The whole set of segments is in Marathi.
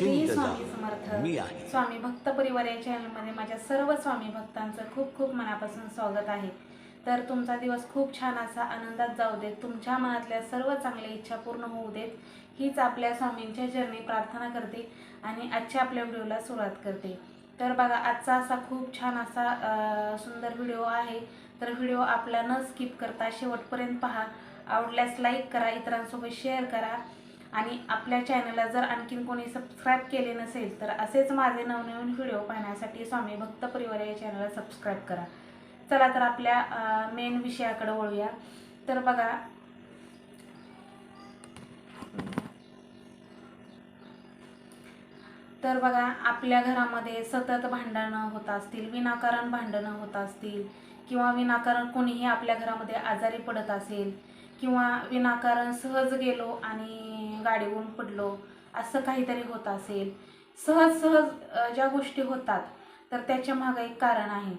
श्री चिंत स्वामी समर्थ. मी आहे. स्वामी भक्त परिवार या चॅनलमध्ये माझ्या सर्व स्वामी भक्तांचं खूप खूप मनापासून स्वागत आहे. तर तुमचा दिवस खूप छान असा आनंदात जाऊ देत तुमच्या मनातल्या सर्व चांगल्या इच्छा पूर्ण होऊ देत हीच आपल्या स्वामींच्या चरणी प्रार्थना करते आणि आजच्या आपल्या व्हिडिओला सुरुवात करते. तर बघा आजचा असा खूप छान असा अं, सुंदर व्हिडिओ आहे. तर व्हिडिओ आपला न स्किप करता शेवटपर्यंत पहा. आवडल्यास लाईक करा इतरांसोबत शेअर करा. आणि आपल्या चॅनलला जर आणखीन कोणी सबस्क्राईब केले नसेल तर असेच माझे नवनवीन व्हिडिओ पाहण्यासाठी स्वामी भक्त परिवार या चॅनलला सबस्क्राईब करा. चला तर आपल्या मेन विषयाकडे वळूया. तर बघा तर बघा आपल्या घरामध्ये सतत भांडणं होत असतील विनाकारण भांडणं होत असतील किंवा विनाकारण कोणीही आपल्या घरामध्ये आजारी पडत असेल किंवा विनाकारण सहज गेलो आणि गाडीवरून पडलो असं काहीतरी होत असेल. सहज सहज ज्या गोष्टी होतात तर त्याच्या मागं एक कारण आहे.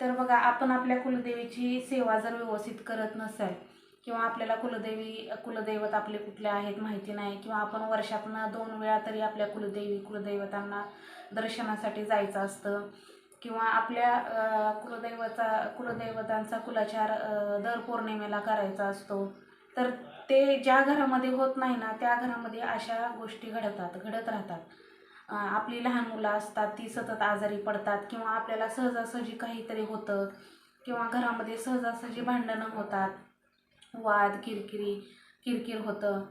तर बघा आपण आपल्या कुलदेवीची सेवा जर व्यवस्थित करत नसेल किंवा आपल्याला कुलदेवी कुलदैवत आपले कुठले आहेत माहिती नाही किंवा आपण वर्षातनं दोन वेळा तरी आपल्या कुलदेवी कुलदैवतांना दर्शनासाठी जायचं असतं किंवा आपल्या अ, कुलदैवता कुलदैवतांचा कुलाचार दर पौर्णिमेला करायचा असतो तर ते ज्या घरामध्ये होत नाही ना त्या घरामध्ये अशा गोष्टी घडतात घडत राहतात. आपली लहान मुलं असतात ती सतत आजारी पडतात किंवा आपल्याला सहजासहजी काहीतरी होतं किंवा घरामध्ये सहजासहजी भांडणं होतात वाद किरकिरी किरकिर होतं.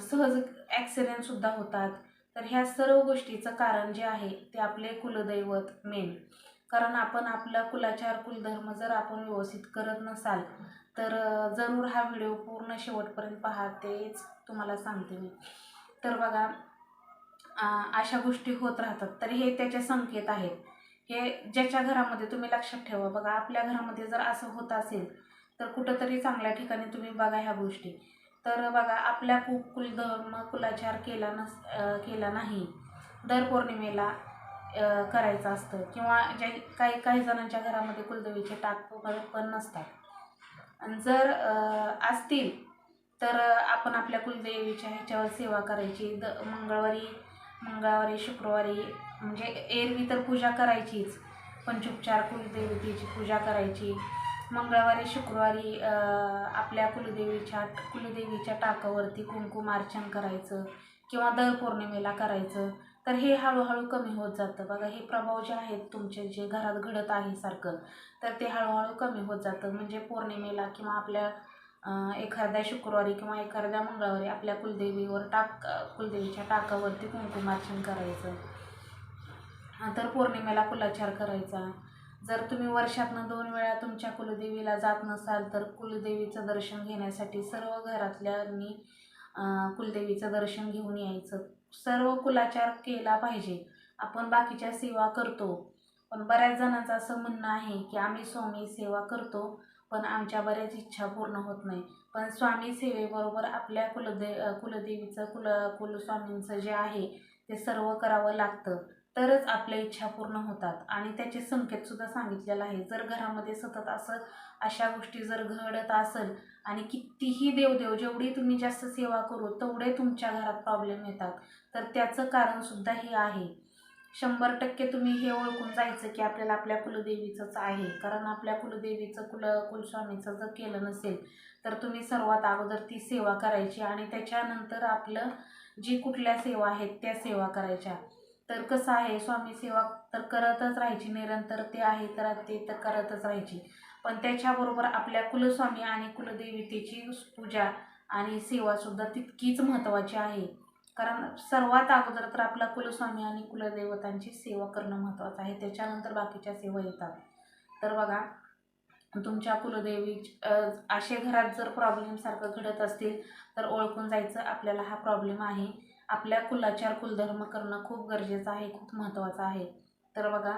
सहज ॲक्सिडेंटसुद्धा होतात. तर ह्या सर्व गोष्टीचं कारण जे आहे ते आपले कुलदैवत मेन कारण आपण आपला कुलाचार कुलधर्म जर आपण व्यवस्थित करत नसाल तर जरूर हा व्हिडिओ पूर्ण शेवटपर्यंत पहा तेच तुम्हाला सांगते मी. तर बघा अशा गोष्टी होत राहतात. तर हे त्याचे संकेत आहेत. हे ज्याच्या घरामध्ये तुम्ही लक्षात ठेवा. बघा आपल्या घरामध्ये जर असं होत असेल तर कुठंतरी चांगल्या ठिकाणी तुम्ही बघा ह्या गोष्टी. तर बघा आपल्या कु कुलधर्म कुलाचार केला नस केला नाही दर पौर्णिमेला करायचं असतं. किंवा ज्या काही काही जणांच्या घरामध्ये कुलदेवीचे टाक पण नसतात. जर असतील तर आपण आपल्या कुलदेवीच्या ह्याच्यावर सेवा करायची. द मंगळवारी मंगळवारी शुक्रवारी म्हणजे एरवी तर पूजा करायचीच. पंचोपचार कुलदेवतेची पूजा करायची. मंगळवारी शुक्रवारी आपल्या कुलदेवीच्या कुलदेवीच्या टाकावरती कुंकुमार्चन करायचं किंवा दर पौर्णिमेला करायचं. तर हे हळूहळू कमी होत जातं. बघा हे प्रभाव जे आहेत तुमचे जे घरात घडत आहे सारखं तर ते हळूहळू कमी होत जातं. म्हणजे पौर्णिमेला किंवा आपल्या एखाद्या शुक्रवारी किंवा एखाद्या मंगळवारी आपल्या कुलदेवीवर टाक कुलदेवीच्या टाकावरती कुंकुमार्चन करायचं. तर पौर्णिमेला कुलाचार करायचा. जर तुम्ही वर्षातनं दोन वेळा तुमच्या कुलदेवीला जात नसाल तर कुलदेवीचं दर्शन घेण्यासाठी सर्व घरातल्यांनी कुलदेवीचं दर्शन घेऊन यायचं. सर्व कुलाचार केला पाहिजे. आपण बाकीच्या सेवा करतो. पण बऱ्याच जणांचं असं म्हणणं आहे की आम्ही स्वामी सेवा करतो पण आमच्या बऱ्याच इच्छा पूर्ण होत नाही. पण स्वामी सेवेबरोबर आपल्या कुलदे कुलदेवीचं कुल कुलस्वामींचं जे आहे ते सर्व करावं लागतं. तरच आपल्या इच्छा पूर्ण होतात. आणि त्याचे संकेतसुद्धा सांगितलेलं आहे जर घरामध्ये सतत असं अशा गोष्टी जर घडत असेल आणि कितीही देवदेव जेवढी तुम्ही जास्त सेवा करू तेवढे तुमच्या घरात प्रॉब्लेम येतात. तर त्याचं कारणसुद्धा हे आहे. शंभर टक्के तुम्ही हे ओळखून जायचं की आपल्याला आपल्या कुलदेवीचंच आहे. कारण आपल्या कुलदेवीचं कुल कुलस्वामीचं जर केलं नसेल तर तुम्ही सर्वात अगोदर ती सेवा करायची आणि त्याच्यानंतर आपलं जी कुठल्या सेवा आहेत त्या सेवा करायच्या. तर कसं आहे स्वामी सेवा तर करतच राहायची निरंतर ते आहे तर ते तर करतच राहायची. पण त्याच्याबरोबर आपल्या कुलस्वामी आणि कुलदेवतेची पूजा आणि सेवासुद्धा तितकीच महत्त्वाची आहे. कारण सर्वात अगोदर तर आपला कुलस्वामी आणि कुलदेवतांची सेवा करणं महत्त्वाचं आहे. त्याच्यानंतर बाकीच्या सेवा येतात. तर बघा तुमच्या कुलदेवी असे घरात जर प्रॉब्लेमसारखं घडत असतील तर ओळखून जायचं आपल्याला हा प्रॉब्लेम आहे. आपल्या कुलाचार कुलधर्म करणं खूप गरजेचं आहे खूप महत्त्वाचं आहे. तर बघा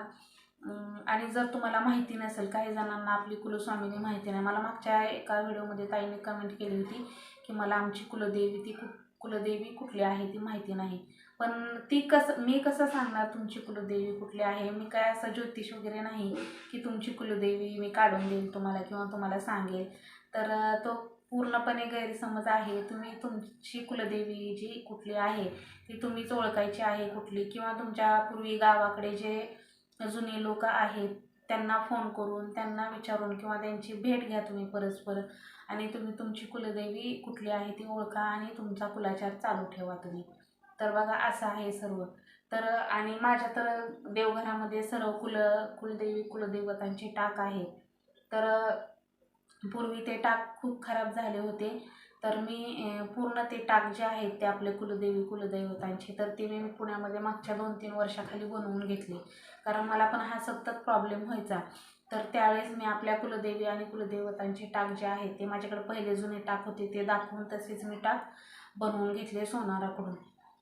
आणि जर तुम्हाला माहिती नसेल काही जणांना आपली कुलस्वामिनी माहिती नाही. मला मागच्या एका व्हिडिओमध्ये ताईने कमेंट केली होती की मला आमची कुलदेवी ती कु कुलदेवी कुठली आहे ती माहिती नाही. पण ती कसं मी कसं सांगणार तुमची कुलदेवी कुठली आहे? मी काय असं ज्योतिष वगैरे नाही की तुमची कुलदेवी मी काढून देईल तुम्हाला किंवा तुम्हाला सांगेल. तर तो पूर्णपणे गैरसमज आहे. तुम्ही तुमची कुलदेवी जी कुठली आहे ती तुम्हीच ओळखायची आहे कुठली किंवा तुमच्या पूर्वी गावाकडे जे जुने लोक आहेत त्यांना फोन करून त्यांना विचारून किंवा त्यांची भेट घ्या तुम्ही परस्पर आणि तुम्ही तुमची कुलदेवी कुठली आहे ती ओळखा आणि तुमचा कुलाचार चालू ठेवा तुम्ही. तर बघा असं आहे सर्व. तर आणि माझ्या तर देवघरामध्ये सर्व कुल कुलदेवी कुलदैवतांची टाक आहे. तर पूर्वी ते टाक खूप खराब झाले होते. तर मी पूर्ण ते टाक जे आहेत ते आपले कुलदेवी कुलदैवतांचे तर ते मी पुण्यामध्ये मागच्या दोन तीन वर्षाखाली बनवून घेतले. कारण मला पण हा सतत प्रॉब्लेम व्हायचा. तर त्यावेळेस मी आपल्या कुलदेवी आणि कुलदैवतांचे टाक जे आहेत ते माझ्याकडे पहिले जुने टाक होते ते दाखवून तसेच मी टाक बनवून घेतले सोनाराकडून.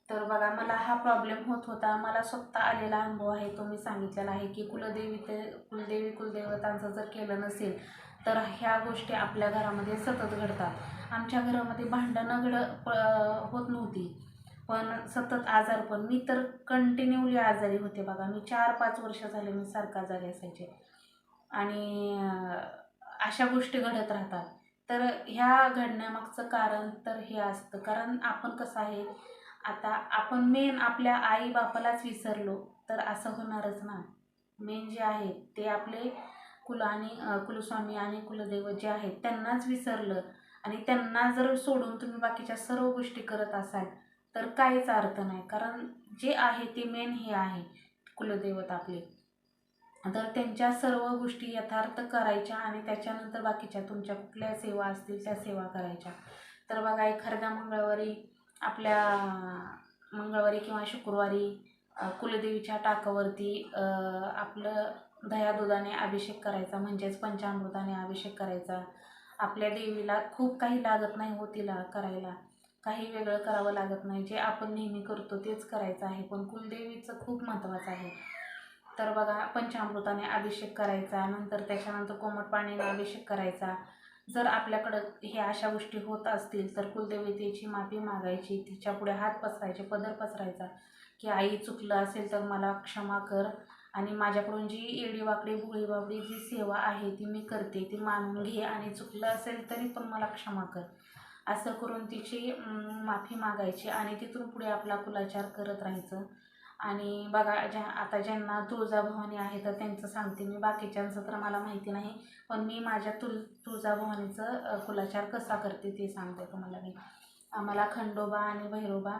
तर बघा मला हा प्रॉब्लेम होत होता. मला स्वतः आलेला अनुभव आहे तो मी सांगितलेला आहे की कुलदेवी ते कुलदेवी कुलदैवतांचं जर केलं नसेल तर ह्या गोष्टी आपल्या घरामध्ये सतत घडतात. आमच्या घरामध्ये भांडणं घड प होत नव्हती. पण सतत आजारपण मी तर कंटिन्यूली आजारी होते बघा. मी चार पाच वर्ष झाले मी सारखं आजारी असायचे. आणि अशा गोष्टी घडत राहतात. तर ह्या घडण्यामागचं कारण तर हे असतं. कारण आपण कसं आहे आता आपण मेन आपल्या आई बापालाच विसरलो तर असं होणारच ना. मेन जे आहे ते आपले कुल आणि कुलस्वामी आणि कुलदेव जे आहेत त्यांनाच विसरलं. आणि त्यांना जर सोडून तुम्ही बाकीच्या सर्व गोष्टी करत असाल तर काहीच अर्थ नाही. कारण जे आहे ते मेन हे आहे कुलदैवत आपले. तर त्यांच्या सर्व गोष्टी यथार्थ करायच्या आणि त्याच्यानंतर बाकीच्या तुमच्या कुठल्या सेवा असतील त्या सेवा करायच्या. तर बघा एखाद्या मंगळवारी आपल्या मंगळवारी किंवा शुक्रवारी कुलदेवीच्या टाकावरती आपलं दह्या दुधाने अभिषेक करायचा म्हणजेच पंचामृताने अभिषेक करायचा. आपल्या देवीला खूप काही लागत नाही हो तिला करायला. काही वेगळं करावं लागत नाही. जे आपण नेहमी करतो तेच करायचं आहे. पण कुलदेवीचं खूप महत्त्वाचं आहे. तर बघा पंचामृताने अभिषेक करायचा नंतर त्याच्यानंतर कोमट पाण्याने अभिषेक करायचा. जर आपल्याकडं हे अशा गोष्टी होत असतील तर कुलदेवतेची माफी मागायची तिच्यापुढे हात पसरायचे पदर पसरायचा की आई चुकलं असेल तर मला क्षमा कर. आणि माझ्याकडून जी येडी वाकडी भोळी बाबडी जी सेवा आहे ती मी करते ती मानून घे आणि चुकलं असेल तरी पण मला क्षमा कर. असं करून तिची माफी मागायची आणि तिथून पुढे आपला कुलाचार करत राहायचं. आणि बघा ज्या आता ज्यांना तुळजाभवानी आहे तर त्यांचं सांगते मी बाकीच्यांचं तर मला माहिती नाही पण मी माझ्या तुळ तुळजाभवानीचं कुलाचार कसा करते ते सांगते तुम्हाला मी. आम्हाला खंडोबा आणि भैरोबा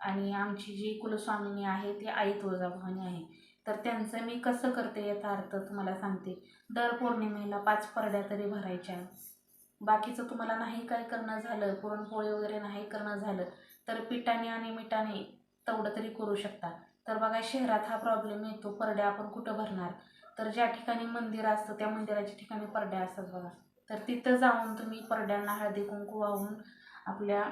आणि आमची जी कुलस्वामिनी आहे ती आई तुळजाभवानी आहे. तर त्यांचं मी कसं करते याचा अर्थ तुम्हाला सांगते. दर पौर्णिमेला पाच परड्या तरी भरायच्या. बाकीचं तुम्हाला नाही काय करणं झालं पुरणपोळी वगैरे नाही करणं झालं तर पिठाने आणि मिठाने तेवढं तरी करू शकता. तर बघा शहरात हा प्रॉब्लेम येतो परड्या आपण कुठं भरणार? तर ज्या ठिकाणी मंदिर असतं त्या मंदिराच्या ठिकाणी परड्या असतात बघा. तर तिथं जाऊन तुम्ही परड्यांना हळदी कुंकू वाहून आपल्या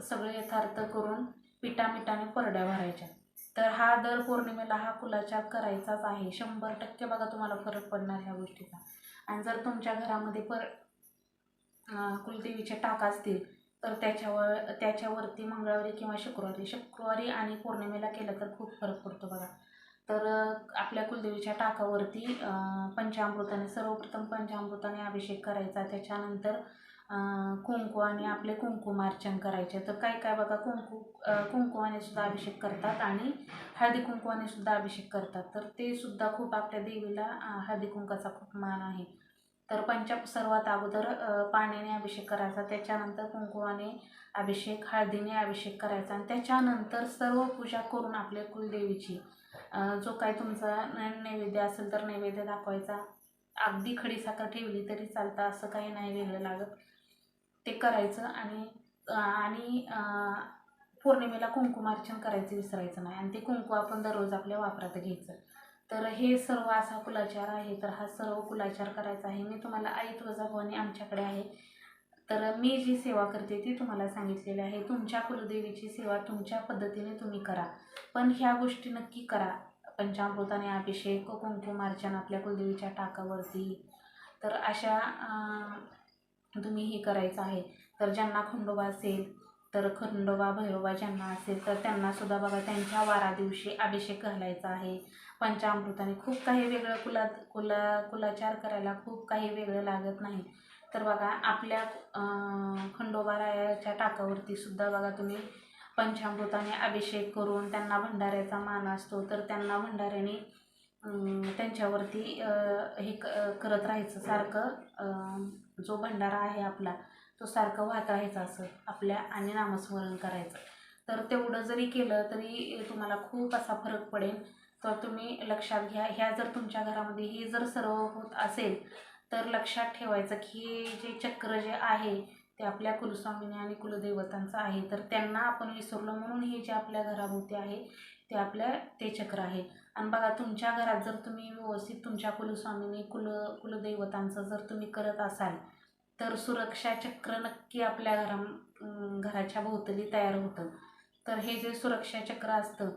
सगळे यथार्थ करून पिठा मिठाने परड्या भरायच्या. तर हा दर पौर्णिमेला हा कुलाचार करायचाच आहे. शंभर टक्के बघा तुम्हाला फरक पडणार ह्या गोष्टीचा. आणि जर तुमच्या घरामध्ये पर कुलदेवीचे टाक असतील तर त्याच्यावर त्याच्यावरती मंगळवारी किंवा शुक्रवारी शुक्रवारी आणि पौर्णिमेला केलं तर खूप फरक पडतो बघा. तर आपल्या कुलदेवीच्या टाकावरती पंचामृताने सर्वप्रथम पंचामृताने अभिषेक करायचा. त्याच्यानंतर कुंकू आणि आपले कुंकुमार्चन करायचे. तर काय काय बघा कुंकू अं, कुंकुवाने सुद्धा अभिषेक करतात आणि हळदी कुंकवाने सुद्धा अभिषेक करतात. तर ते सुद्धा खूप आपल्या देवीला हळदी कुंकाचा खूप मान आहे. तर पंचा सर्वात अगोदर पाण्याने अभिषेक करायचा. त्याच्यानंतर कुंकुमाने अभिषेक हळदीने अभिषेक करायचा आणि त्याच्यानंतर सर्व पूजा करून आपल्या कुलदेवीची. जो काय तुमचा नैवेद्य असेल तर नैवेद्य दाखवायचा. अगदी खडी साखर ठेवली तरी चालतं असं काही नाही वेगळं लागत. ते करायचं आणि आणि पौर्णिमेला कुंकुमार्चन करायचं विसरायचं नाही. आणि ते कुंकू आपण दररोज आपल्या वापरात घ्यायचं. तर हे सर्व असा कुलाचार आहे. तर हा सर्व कुलाचार करायचा आहे. मी तुम्हाला आई तुळजाभवानी आमच्याकडे आहे. तर मी जी सेवा करते ती तुम्हाला सांगितलेली आहे. तुमच्या कुलदेवीची सेवा तुमच्या पद्धतीने तुम्ही करा. पण ह्या गोष्टी नक्की करा. पंचामृताने अभिषेक कुंकुमार्चन आपल्या कुलदेवीच्या टाकावरती. तर अशा तुम्ही हे करायचं आहे. तर ज्यांना खंडोबा असेल तर खंडोबा भैरोबा ज्यांना असेल तर त्यांनासुद्धा बघा त्यांच्या वारा दिवशी अभिषेक घालायचा आहे. पंचामृताने खूप काही वेगळं कुला कुला कुलाचार करायला खूप काही वेगळं लागत नाही. तर बघा आपल्या खंडोबा रायाच्या टाकावरती सुद्धा बघा तुम्ही पंचामृताने अभिषेक करून त्यांना भंडाऱ्याचा मान असतो. तर त्यांना भंडाऱ्याने त्यांच्यावरती हे क करत राहायचं सारखं जो भंडारा आहे आपला तो सारखं वाहत राहायचा असं आपल्या आणि नामस्मरण करायचं. तर तेवढं जरी केलं तरी तुम्हाला खूप असा फरक पडेल. तर तुम्ही लक्षात घ्या ह्या जर तुमच्या घरामध्ये हे जर सर्व होत असेल तर लक्षात ठेवायचं की हे जे चक्र जे आहे ते आपल्या कुलस्वामिनी आणि कुलदेवतांचं आहे. तर त्यांना आपण विसरलो म्हणून हे जे आपल्या घराभोवती आहे ते आपल्या ते चक्र आहे. आणि बघा तुमच्या घरात जर तुम्ही व्यवस्थित तुमच्या कुलस्वामीने कुल कुलदैवतांचं जर तुम्ही करत असाल तर सुरक्षा चक्र नक्की आपल्या घरा घराच्या भोवतली तयार होतं. तर हे जे सुरक्षा चक्र असतं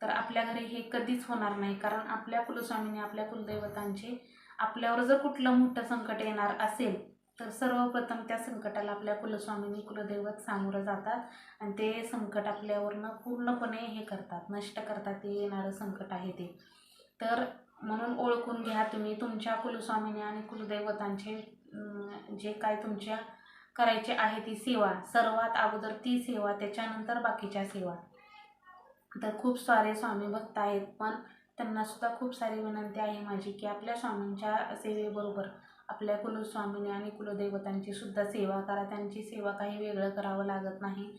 तर आपल्या घरी हे कधीच होणार नाही. कारण आपल्या कुलस्वामीने आपल्या कुलदैवतांचे आपल्यावर जर कुठलं मोठं संकट येणार असेल तर सर्वप्रथम त्या संकटाला आपल्या कुलस्वामीनी कुलदैवत सामोरं जातात आणि ते संकट आपल्यावरनं पूर्णपणे हे करतात नष्ट करतात ते येणारं संकट आहे ते. तर म्हणून ओळखून घ्या तुम्ही तुमच्या कुलस्वामीने आणि कुलदैवतांचे जे काय तुमच्या करायचे आहे ती सेवा. सर्वात अगोदर ती सेवा त्याच्यानंतर बाकीच्या सेवा. तर खूप सारे स्वामी भक्त आहेत पण त्यांनासुद्धा खूप सारी विनंती आहे माझी की आपल्या स्वामींच्या सेवेबरोबर आपल्या कुलस्वामीने आणि कुलदैवतांची सुद्धा सेवा करा. त्यांची सेवा काही वेगळं करावं लागत नाही.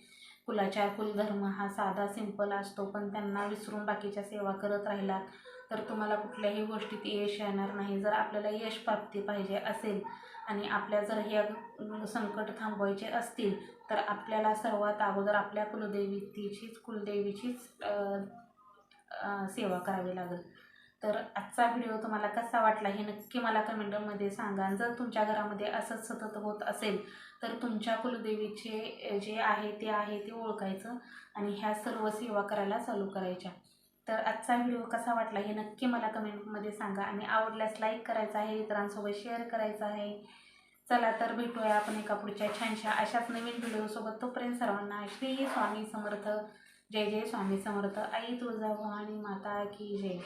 कुलाचार कुलधर्म हा साधा सिंपल असतो पण त्यांना विसरून बाकीच्या सेवा करत राहिलात तर तुम्हाला कुठल्याही गोष्टीत यश येणार नाही. जर आपल्याला यश प्राप्ती पाहिजे असेल आणि आपल्या जर ह्या संकट थांबवायचे असतील तर आपल्याला सर्वात अगोदर आपल्या कुलदेवीचीच कुलदेवीचीच सेवा करावी लागेल. तर आजचा व्हिडिओ तुम्हाला कसा वाटला हे नक्की मला कमेंटमध्ये सांगा. जर तुमच्या घरामध्ये असंच सतत होत असेल तर तुमच्या कुलदेवीचे जे आहे ते आहे ते ओळखायचं आणि ह्या सर्व सेवा करायला चालू करायच्या. तर आजचा व्हिडिओ कसा वाटला हे नक्की मला कमेंटमध्ये सांगा. आणि आवडल्यास लाईक करायचं आहे इतरांसोबत शेअर करायचं आहे. चला तर भेटूया आपण एका पुढच्या छानशा अशाच नवीन व्हिडिओसोबत तोपर्यंत सर्वांना श्री स्वामी समर्थ. जय जय स्वामी समर्थ. आई तुळजाभवानी माता की जय.